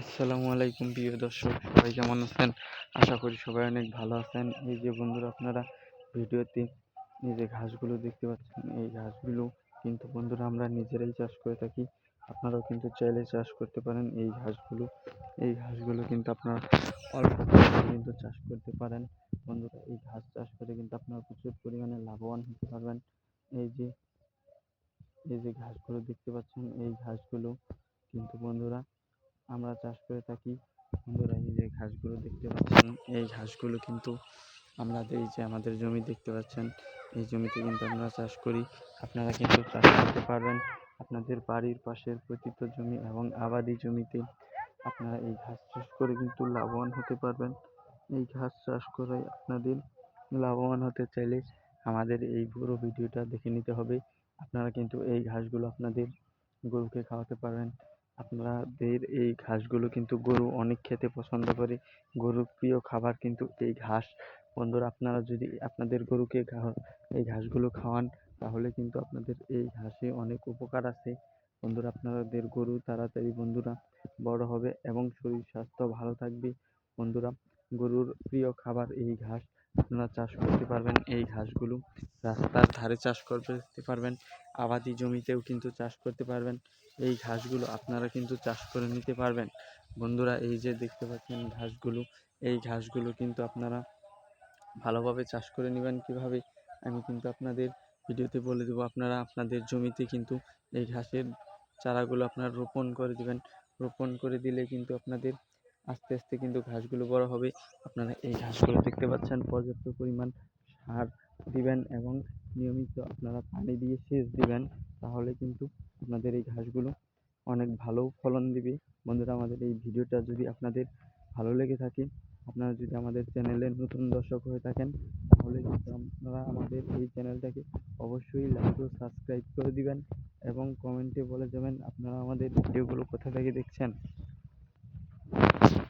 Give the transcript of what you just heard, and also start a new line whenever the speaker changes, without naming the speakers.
আসসালামু আলাইকুম প্রিয় দর্শক, সবাই কেমন আছেন? আশা করি সবাই অনেক ভালো আছেন। এই যে বন্ধুরা, আপনারা ভিডিওতে এই যে ঘাসগুলো দেখতে পাচ্ছেন, এই ঘাসগুলো কিন্তু বন্ধুরা আমরা নিজেরাই চাষ করে থাকি। আপনারাও কিন্তু চাইলে চাষ করতে পারেন এই ঘাসগুলো। এই ঘাসগুলো কিন্তু আপনারা অল্প কিন্তু চাষ করতে পারেন। বন্ধুরা, এই ঘাস চাষ করে কিন্তু আপনারা প্রচুর পরিমাণে লাভবান হতে পারবেন। এই যে এই যে ঘাসগুলো দেখতে পাচ্ছেন, এই ঘাসগুলো কিন্তু বন্ধুরা আমরা চাষ করে থাকি। বন্ধুরা, এই যে ঘাসগুলো দেখতে পাচ্ছেন, এই ঘাসগুলো কিন্তু আমরা এই যে আমাদের জমি দেখতে পাচ্ছেন, এই জমিতে কিন্তু আমরা চাষ করি। আপনারা কিন্তু চাষ করতে পারবেন আপনাদের বাড়ির পাশের পতিত জমি এবং আবাদি জমিতে। আপনারা এই ঘাস চাষ করে কিন্তু লাভবান হতে পারবেন। এই ঘাস চাষ করে আপনাদের লাভবান হতে চাইলে আমাদের এই পুরো ভিডিওটা দেখে নিতে হবে। আপনারা কিন্তু এই ঘাসগুলো আপনাদের গরুকে খাওয়াতে পারবেন। আপনাদের এই ঘাসগুলো কিন্তু গরু অনেক খেতে পছন্দ করে। গরুর প্রিয় খাবার কিন্তু এই ঘাস। বন্ধুরা, আপনারা যদি আপনাদের গরুকে এই ঘাসগুলো খাওয়ান, তাহলে কিন্তু আপনাদের এই ঘাসে অনেক উপকার আছে। বন্ধুরা, আপনাদের গরু তাড়াতাড়ি বন্ধুরা বড় হবে এবং শরীর স্বাস্থ্য ভালো থাকবে। বন্ধুরা, গরুর প্রিয় খাবার এই ঘাস। আপনারা চাষ করতে পারবেন এই ঘাসগুলো। রাস্তার ধারে চাষ করতে পারবেন, আবাদি জমিতেও কিন্তু চাষ করতে পারবেন। এই ঘাসগুলো আপনারা কিন্তু চাষ করে নিতে পারবেন। বন্ধুরা, এই যে দেখতে পাচ্ছেন ঘাসগুলো, এই ঘাসগুলো কিন্তু আপনারা ভালোভাবে চাষ করে নেবেন কীভাবে, আমি কিন্তু আপনাদের ভিডিওতে বলে দেবো। আপনারা আপনাদের জমিতে কিন্তু এই ঘাসের চারাগুলো আপনারা রোপণ করে দেবেন। রোপণ করে দিলে কিন্তু আপনাদের আস্তে আস্তে কিন্তু ঘাসগুলো বড় হবে। আপনারা এই ঘাসগুলো দেখতে পাচ্ছেন, পর্যাপ্ত পরিমাণ সার দিবেন এবং নিয়মিত আপনারা পানি দিয়ে সেচ দিবেন, তাহলে কিন্তু আপনাদের এই ঘাসগুলো অনেক ভালো ফলন দিবে। বন্ধুরা, আমাদের এই ভিডিওটা যদি আপনাদের ভালো লেগে থাকে, আপনারা যদি আমাদের চ্যানেলে নতুন দর্শক হয়ে থাকেন, তাহলে কিন্তু আপনারা আমাদের এই চ্যানেলটাকে অবশ্যই লাইক ও সাবস্ক্রাইব করে দিবেন এবং কমেন্টে বলে যাবেন আপনারা আমাদের ভিডিওগুলো কোথা থেকে দেখছেন।